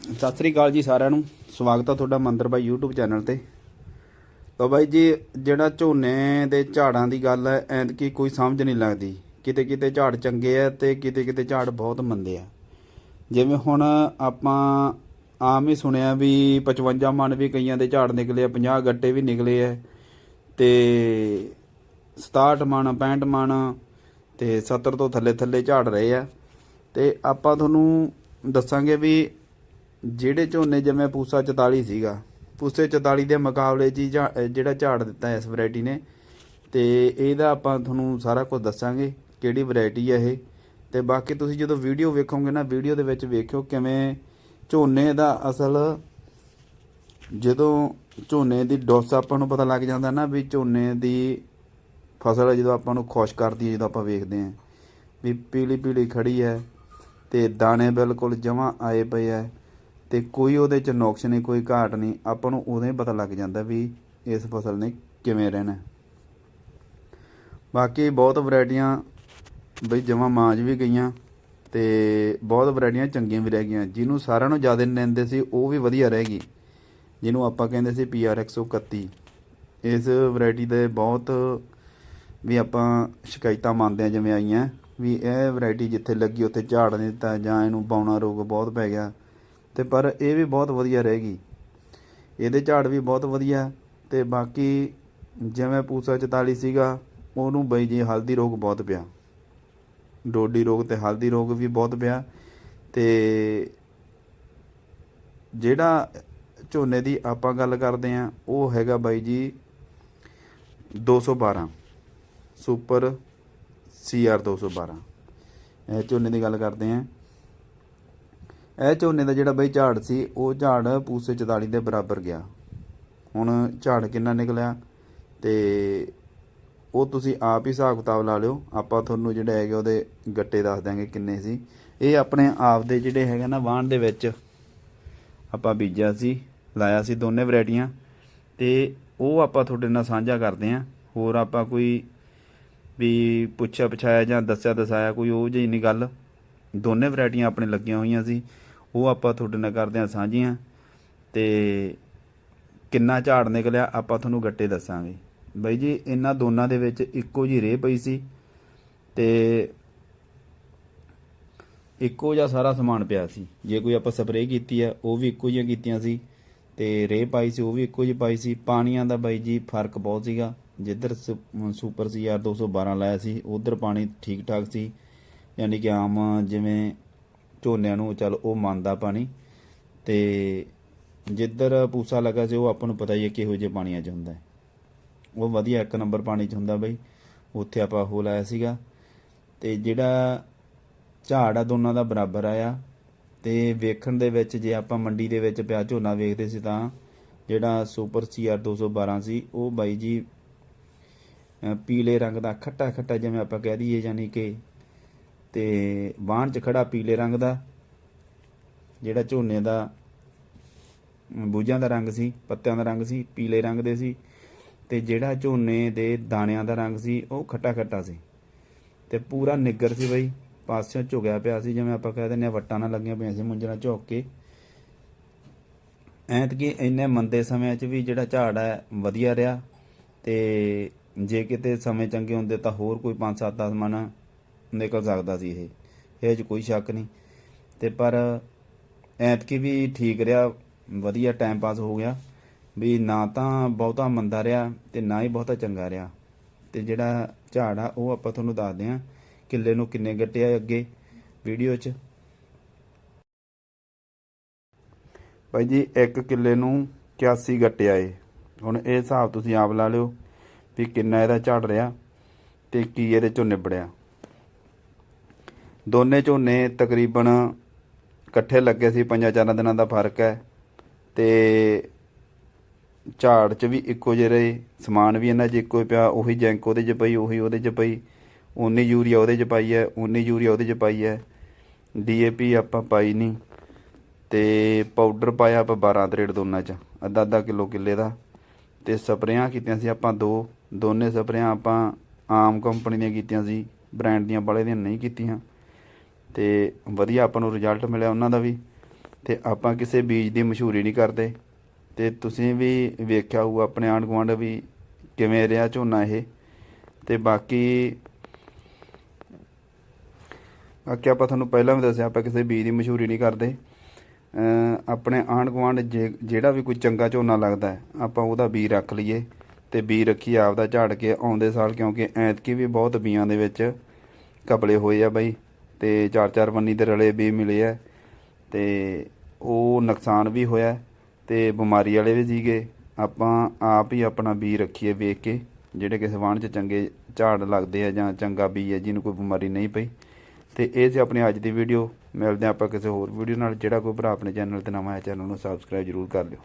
ਸਤਿ ਸ੍ਰੀ ਅਕਾਲ ਜੀ ਸਾਰਿਆਂ ਨੂੰ। ਸਵਾਗਤ ਆ ਤੁਹਾਡਾ ਮੰਦਰ ਬਾਈ YouTube ਚੈਨਲ ਤੇ। ਤਾਂ ਬਾਈ ਜੀ, ਜਿਹੜਾ ਝੋਨੇ ਦੇ ਝਾੜਾਂ ਦੀ ਗੱਲ ਹੈ, ਐਤਕੀ ਕੋਈ ਸਮਝ ਨਹੀਂ ਲੱਗਦੀ। ਕਿਤੇ ਕਿਤੇ ਝਾੜ ਚੰਗੇ ਆ ਤੇ ਕਿਤੇ ਕਿਤੇ ਝਾੜ ਬਹੁਤ ਮੰਦੇ ਆ। ਜਿਵੇਂ ਹੁਣ ਆਪਾਂ ਆਮ ਹੀ ਸੁਣਿਆ ਵੀ 55 ਮਣ ਵੀ ਕਈਆਂ ਦੇ ਝਾੜ ਨਿਕਲੇ ਆ 50 ਗੱਟੇ ਵੀ ਨਿਕਲੇ ਆ, ਤੇ 67 ਮਣ 65 ਮਣ ਤੇ 70 ਤੋਂ ਥੱਲੇ ਥੱਲੇ ਝਾੜ ਰਹੇ ਆ। ਤੇ ਆਪਾਂ ਤੁਹਾਨੂੰ ਦੱਸਾਂਗੇ ਵੀ ਜਿਹੜੇ ਝੋਨੇ ਜਿਵੇਂ ਪੂਸਾ 44 ਸੀਗਾ। ਪੂਸੇ 44 ਦੇ ਮੁਕਾਬਲੇ 'ਚ ਹੀ ਝਾ- ਜਿਹੜਾ ਝਾੜ ਦਿੱਤਾ ਇਸ ਵੈਰਾਈਟੀ ਨੇ। ਤੇ ਇਹਦਾ ਆਪਾਂ ਤੁਹਾਨੂੰ ਸਾਰਾ ਕੁਝ ਦੱਸਾਂਗੇ ਕਿਹੜੀ ਵੈਰਾਈਟੀ ਹੈ ਇਹ। ਤੇ ਬਾਕੀ ਤੁਸੀਂ ਜਦੋਂ ਵੀਡੀਓ ਵੇਖੋਗੇ ਨਾ ਵੀਡੀਓ ਦੇ ਵਿੱਚ ਵੇਖਿਓ ਕਿਵੇਂ ਝੋਨੇ ਦਾ ਅਸਲ ਜਦੋਂ ਝੋਨੇ ਦੀ ਡੋਸ ਆਪਾਂ ਨੂੰ ਪਤਾ ਲੱਗ ਜਾਂਦਾ ਨਾ ਵੀ ਝੋਨੇ ਦੀ ਫਸਲ ਜਦੋਂ ਆਪਾਂ ਨੂੰ ਖੁਸ਼ ਕਰਦੀ ਹੈ, ਜਦੋਂ ਆਪਾਂ ਵੇਖਦੇ ਹਾਂ ਵੀ ਪੀਲੀ ਪੀਲੀ ਖੜੀ ਹੈ ਤੇ ਦਾਣੇ ਬਿਲਕੁਲ ਜਮਾਂ ਆਏ ਪਏ ਐ ਤੇ ਕੋਈ ਉਹਦੇ ਚ ਨੁਕਸ ਨਹੀਂ, ਕੋਈ ਘਾਟ ਨਹੀਂ, ਆਪਾਂ ਨੂੰ ਉਦੋਂ ਹੀ ਪਤਾ ਲੱਗ ਜਾਂਦਾ ਵੀ ਇਸ ਫਸਲ ਨੇ ਕਿਵੇਂ ਰਹਿਣਾ। ਬਾਕੀ ਬਹੁਤ ਵੈਰਾਈਟੀਆਂ ਬਈ ਜਮਾਂ ਮਾਂਜ ਵੀ ਗਈਆਂ ਤੇ ਬਹੁਤ ਵੈਰਾਈਟੀਆਂ ਚੰਗੀਆਂ ਵੀ ਰਹਿ ਗਈਆਂ। ਜਿਹਨੂੰ ਸਾਰਿਆਂ ਨੂੰ ਜ਼ਿਆਦਾ ਲੈਂਦੇ ਸੀ, ਉਹ ਵੀ ਵਧੀਆ ਰਹਿ ਗਈ। ਜਿਹਨੂੰ ਆਪਾਂ ਕਹਿੰਦੇ ਸੀ PR 131 ਇਸ ਵੈਰਾਈਟੀ ਦੇ ਬਹੁਤ ਵੀ ਆਪਾਂ ਸ਼ਿਕਾਇਤਾਂ ਮੰਨਦੇ ਆ ਜਿਵੇਂ ਆਈਆਂ ਵੀ ਇਹ ਵੈਰਾਈਟੀ ਜਿੱਥੇ ਲੱਗੀ, ਉੱਥੇ ਝਾੜ ਨਹੀਂ ਦਿੱਤਾ ਜਾਂ ਇਹਨੂੰ ਬਾਉਣਾ ਰੋਗ ਬਹੁਤ ਪੈ ਗਿਆ। ਤੇ ਪਰ ਇਹ ਵੀ ਬਹੁਤ ਵਧੀਆ ਰਹੇਗੀ ਇਹਦੇ ਝਾੜ ਵੀ ਬਹੁਤ ਵਧੀਆ, ਤੇ ਬਾਕੀ ਜਿਵੇਂ ਪੂਸਾ 44 ਸੀਗਾ, ਉਹਨੂੰ ਬਈ ਜੀ ਹਲਦੀ ਰੋਗ ਬਹੁਤ ਪਿਆ। ਡੋਡੀ ਰੋਗ ਤੇ ਹਲਦੀ ਰੋਗ ਵੀ ਬਹੁਤ ਪਿਆ, ਤੇ ਜਿਹੜਾ ਝੋਨੇ ਦੀ ਆਪਾਂ ਗੱਲ ਕਰਦੇ ਆ ਉਹ ਹੈਗਾ ਬਾਈ ਜੀ 212 ਸੁਪਰ ਸੀਆਰ 212 ਇਹ ਝੋਨੇ ਦੀ ਗੱਲ ਕਰਦੇ ਆ ਇਹ ਝੋਨੇ ਦਾ ਜਿਹੜਾ ਬਈ ਝਾੜ ਸੀ, ਉਹ ਝਾੜ ਪੂਸੇ 44 ਦੇ ਬਰਾਬਰ ਗਿਆ। ਹੁਣ ਝਾੜ ਕਿੰਨਾ ਨਿਕਲਿਆ? ਤੇ ਉਹ ਤੁਸੀਂ ਆਪ ਹੀ ਹਿਸਾਬ ਕਿਤਾਬ ਲਾ ਲਿਓ। ਆਪਾਂ ਤੁਹਾਨੂੰ ਜਿਹੜੇ ਹੈਗੇ ਉਹਦੇ ਗੱਟੇ ਦੱਸ ਦਿਆਂਗੇ ਕਿੰਨੇ ਸੀ। ਇਹ ਆਪਣੇ ਆਪ ਦੇ ਜਿਹੜੇ ਹੈਗੇ ਨਾ ਵਾਹਣ ਦੇ ਵਿੱਚ ਆਪਾਂ ਬੀਜਿਆ ਸੀ, ਲਾਇਆ ਸੀ ਦੋਨੇ ਵੈਰਾਈਟੀਆਂ। ਤੇ ਉਹ ਆਪਾਂ ਤੁਹਾਡੇ ਨਾਲ ਸਾਂਝਾ ਕਰਦੇ ਆਂ। ਹੋਰ ਆਪਾਂ ਕੋਈ ਵੀ ਪੁੱਛਿਆ ਪਛਾਇਆ ਜਾਂ ਦੱਸਿਆ ਦਸਾਇਆ ਕੋਈ ਉਹ ਜਿਹੀ ਨਹੀਂ ਗੱਲ। ਦੋਨੇ ਵੈਰਾਈਟੀਆਂ ਆਪਣੇ ਲੱਗੀਆਂ ਹੋਈਆਂ ਸੀ। ਉਹ ਆਪਾਂ ਤੁਹਾਡੇ ਨਾਲ ਕਰਦੇ ਹਾਂ ਸਾਂਝੀਆਂ ਤੇ ਕਿੰਨਾ ਝਾੜ ਨਿਕਲਿਆ ਆਪਾਂ ਤੁਹਾਨੂੰ ਗੱਟੇ ਦੱਸਾਂਗੇ। ਬਾਈ ਜੀ, ਇਹਨਾਂ ਦੋਨਾਂ ਦੇ ਵਿੱਚ ਇੱਕੋ ਜੀ ਰੇਹ ਪਈ ਸੀ ਤੇ ਇੱਕੋ ਜਿਹਾ ਸਾਰਾ ਸਮਾਨ ਪਿਆ ਸੀ। ਜੇ ਕੋਈ ਆਪਾਂ ਸਪਰੇਅ ਕੀਤੀ ਹੈ ਉਹ ਵੀ ਇੱਕੋ ਜਿਹੀਆਂ ਕੀਤੀਆਂ ਸੀ ਤੇ ਰੇਹ ਪਾਈ ਸੀ, ਉਹ ਵੀ ਇੱਕੋ ਜਿਹੀ ਪਾਈ ਸੀ। ਪਾਣੀਆਂ ਦਾ ਬਾਈ ਜੀ ਫ਼ਰਕ ਬਹੁਤ ਸੀਗਾ। ਜਿੱਧਰ ਸੁਪਰ ਸੀ ਯਾਰ 212 ਲਾਇਆ ਸੀ, ਉਧਰ ਪਾਣੀ ਠੀਕ ਠਾਕ ਸੀ। ਯਾਨੀ ਕਿ ਆਮ ਜਿਵੇਂ ਝੋਨਿਆਂ ਨੂੰ ਚੱਲ ਉਹ ਮੰਨਦਾ ਪਾਣੀ ਤੇ ਜਿੱਧਰ ਪੂਸਾ ਲੱਗਾ ਸੀ ਉਹ ਆਪਾਂ ਨੂੰ ਪਤਾ ਹੀ ਹੈ ਕਿਹੋ ਜਿਹੇ ਪਾਣੀਆਂ 'ਚ ਹੁੰਦਾ ਹੈ। ਉਹ ਵਧੀਆ ਇੱਕ ਨੰਬਰ ਪਾਣੀ 'ਚ ਹੁੰਦਾ ਬਈ, ਉੱਥੇ ਆਪਾਂ ਉਹ ਲਾਇਆ ਸੀਗਾ ਤੇ ਜਿਹੜਾ ਝਾੜ ਆ ਦੋਨਾਂ ਦਾ ਬਰਾਬਰ ਆਇਆ ਤੇ ਵੇਖਣ ਦੇ ਵਿੱਚ ਜੇ ਆਪਾਂ ਮੰਡੀ ਦੇ ਵਿੱਚ ਪਿਆ ਝੋਨਾ ਵੇਖਦੇ ਸੀ ਤਾਂ ਜਿਹੜਾ ਸੁਪਰ ਸੀਆਰ 212 ਸੀ ਉਹ ਬਾਈ ਜੀ ਪੀਲੇ ਰੰਗ ਦਾ ਖੱਟਾ ਖੱਟਾ ਜਿਵੇਂ ਆਪਾਂ ਕਹਿ ਦਈਏ ਯਾਨੀ ਕਿ ਤੇ ਵਾਹਣ 'ਚ ਖੜਾ ਪੀਲੇ ਰੰਗ ਦਾ, ਜਿਹੜਾ ਝੋਨੇ ਦਾ ਬੂਝਾਂ ਦਾ ਰੰਗ ਸੀ, ਪੱਤਿਆਂ ਦਾ ਰੰਗ ਸੀ, ਪੀਲੇ ਰੰਗ ਦੇ ਸੀ ਤੇ ਜਿਹੜਾ ਝੋਨੇ ਦੇ ਦਾਣਿਆਂ ਦਾ ਰੰਗ ਸੀ, ਉਹ ਖੱਟਾ ਖੱਟਾ ਸੀ। ਤੇ ਪੂਰਾ ਨਿੱਗਰ ਸੀ ਬਈ, ਪਾਸਿਓਂ ਝੁਕਿਆ ਪਿਆ ਸੀ, ਜਿਵੇਂ ਆਪਾਂ ਕਹਿ ਦਿੰਦੇ ਆ ਵੱਟਾਂ ਨਾਲ ਲੱਗੀਆਂ ਪਈਆਂ ਸੀ ਮੁੰਜਣਾ ਝੋਕ ਕੇ। ਐਤਕੀ ਇੰਨੇ ਮੰਦੇ ਸਮਿਆਂ 'ਚ ਵੀ ਜਿਹੜਾ ਝਾੜ ਹੈ ਵਧੀਆ ਰਿਹਾ ਤੇ ਜੇ ਕਿਤੇ ਸਮੇਂ ਚੰਗੇ ਹੁੰਦੇ ਤਾਂ ਹੋਰ ਕੋਈ 5-7 10 ਮਣ ਨਿਕਲ ਸਕਦਾ ਸੀ ਇਹ। ਇਹ 'ਚ ਕੋਈ ਸ਼ੱਕ ਨਹੀਂ। ਤੇ ਪਰ ਐਤਕੀ ਵੀ ਠੀਕ ਰਿਹਾ, ਵਧੀਆ ਟਾਈਮ ਪਾਸ ਹੋ ਗਿਆ। ਵੀ ਨਾ ਤਾਂ ਬਹੁਤਾ ਮੰਦਾ ਰਿਹਾ ਤੇ ਨਾ ਹੀ ਬਹੁਤਾ ਚੰਗਾ ਰਿਹਾ। ਤੇ ਜਿਹੜਾ ਝਾੜ ਆ, ਉਹ ਆਪਾਂ ਤੁਹਾਨੂੰ ਦੱਸਦੇ ਆ ਕਿੱਲੇ ਨੂੰ ਕਿੰਨੇ ਗੱਟੇ ਆ ਅੱਗੇ ਵੀਡੀਓ 'ਚ। ਭਾਈ ਜੀ, ਇੱਕ ਕਿੱਲੇ ਨੂੰ 81 ਗੱਟਿਆ ਏ ਹੁਣ ਇਹ ਹਿਸਾਬ ਤੁਸੀਂ ਆਪ ਲਾ ਲਿਓ ਵੀ ਕਿੰਨਾ ਇਹਦਾ ਝਾੜ ਰਿਹਾ ਤੇ ਕੀ ਇਹਦੇ ਚੋਂ ਨਿਬੜਿਆ। ਦੋਨੇ ਝੋਨੇ ਤਕਰੀਬਨ ਇਕੱਠੇ ਲੱਗੇ ਸੀ, ਪੰਜਾਂ ਚਾਰਾਂ ਦਿਨਾਂ ਦਾ ਫ਼ਰਕ ਹੈ ਤੇ ਝਾੜ 'ਚ ਵੀ ਇੱਕੋ ਜਿਹੇ ਰਹੇ, ਸਮਾਨ ਵੀ ਇਹਨਾਂ 'ਚ ਇੱਕੋ ਹੀ ਪਿਆ, ਉਹੀ ਜੈਂਕ ਉਹਦੇ 'ਚ ਪਈ, ਉਹੀ ਉਹਦੇ 'ਚ ਪਈ ਉਨੀ ਯੂਰੀਆ ਉਹਦੇ 'ਚ ਪਾਈ ਹੈ ਉਨੀ ਯੂਰੀਆ ਉਹਦੇ 'ਚ ਪਾਈ ਹੈ, ਡੀਏਪੀ ਆਪਾਂ ਪਾਈ ਨਹੀਂ ਤੇ ਪਾਊਡਰ ਪਾਇਆ ਆਪਾਂ 12 ਤਰੇੜ ਦੋਨਾਂ 'ਚ ਅੱਧਾ ਅੱਧਾ ਕਿਲੋ ਕਿੱਲੇ ਦਾ ਤੇ ਸਪਰੇਆਂ ਕੀਤੀਆਂ ਸੀ ਆਪਾਂ ਦੋ, ਦੋਨੇ ਸਪਰੇਆਂ ਆਪਾਂ ਆਮ ਕੰਪਨੀ ਦੀਆਂ ਕੀਤੀਆਂ ਸੀ, ਬ੍ਰਾਂਡ ਦੀਆਂ ਬਾਲੇ ਦੀਆਂ ਨਹੀਂ ਕੀਤੀਆਂ। ਤੇ ਵਧੀਆ ਆਪਾਂ ਨੂੰ ਰਿਜ਼ਲਟ ਮਿਲਿਆ ਉਹਨਾਂ ਦਾ ਵੀ, ਤੇ ਆਪਾਂ ਕਿਸੇ ਬੀਜ ਦੀ ਮਸ਼ਹੂਰੀ ਨਹੀਂ ਕਰਦੇ। ਤੇ ਤੁਸੀਂ ਵੀ ਵੇਖਿਆ ਹੋਊ ਆਪਣੇ ਆਂਢ ਗੁਆਂਢ ਵੀ ਕਿਵੇਂ ਰਿਹਾ ਝੋਨਾ ਇਹ। ਤੇ ਬਾਕੀ ਬਾਕੀ ਆਪਾਂ ਤੁਹਾਨੂੰ ਪਹਿਲਾਂ ਵੀ ਦੱਸਿਆ, ਆਪਾਂ ਕਿਸੇ ਬੀਜ ਦੀ ਮਸ਼ਹੂਰੀ ਨਹੀਂ ਕਰਦੇ। ਆਪਣੇ ਆਂਢ ਗੁਆਂਢ ਜੇ, ਜਿਹੜਾ ਵੀ ਕੋਈ ਚੰਗਾ ਝੋਨਾ ਲੱਗਦਾ ਆਪਾਂ ਉਹਦਾ ਬੀ ਰੱਖ ਲਈਏ। ਤੇ ਬੀ ਰੱਖੀ ਆਪਦਾ ਝਾੜ ਕੇ ਆਉਂਦੇ ਸਾਲ, ਕਿਉਂਕਿ ਐਤਕੀ ਵੀ ਬਹੁਤ ਬੀਆਂ ਦੇ ਵਿੱਚ ਕਪਲੇ ਹੋਏ ਆ ਬਾਈ। ਤੇ ਚਾਰ ਚਾਰ ਪੰਨੀ ਦੇ ਰਲੇ ਬੀ ਮਿਲੇ ਆ ਤੇ ਉਹ ਨੁਕਸਾਨ ਵੀ ਹੋਇਆ ਤੇ ਬਿਮਾਰੀ ਵਾਲੇ ਵੀ ਸੀਗੇ। ਆਪਾਂ ਆਪ ਹੀ ਆਪਣਾ ਬੀ ਰੱਖੀਏ ਵੇਖ ਕੇ, ਜਿਹੜੇ ਕਿਸੇ ਵਾਣ 'ਚ ਚੰਗੇ ਝਾੜ ਲੱਗਦੇ ਆ ਜਾਂ ਚੰਗਾ ਬੀ ਹੈ ਜਿਹਨੂੰ ਕੋਈ ਬਿਮਾਰੀ ਨਹੀਂ ਪਈ। ਤੇ ਇਹ ਸੀ ਆਪਣੀ ਅੱਜ ਦੀ ਵੀਡੀਓ। ਮਿਲਦੇ ਹਾਂ ਆਪਾਂ ਕਿਸੇ ਹੋਰ ਵੀਡੀਓ ਨਾਲ। ਜਿਹੜਾ ਕੋਈ ਭਰਾ ਆਪਣੇ ਚੈਨਲ ਤੇ ਨਵਾਂ ਹੈ ਚੈਨਲ ਨੂੰ ਸਬਸਕ੍ਰਾਈਬ ਜਰੂਰ ਕਰ ਲਿਓ।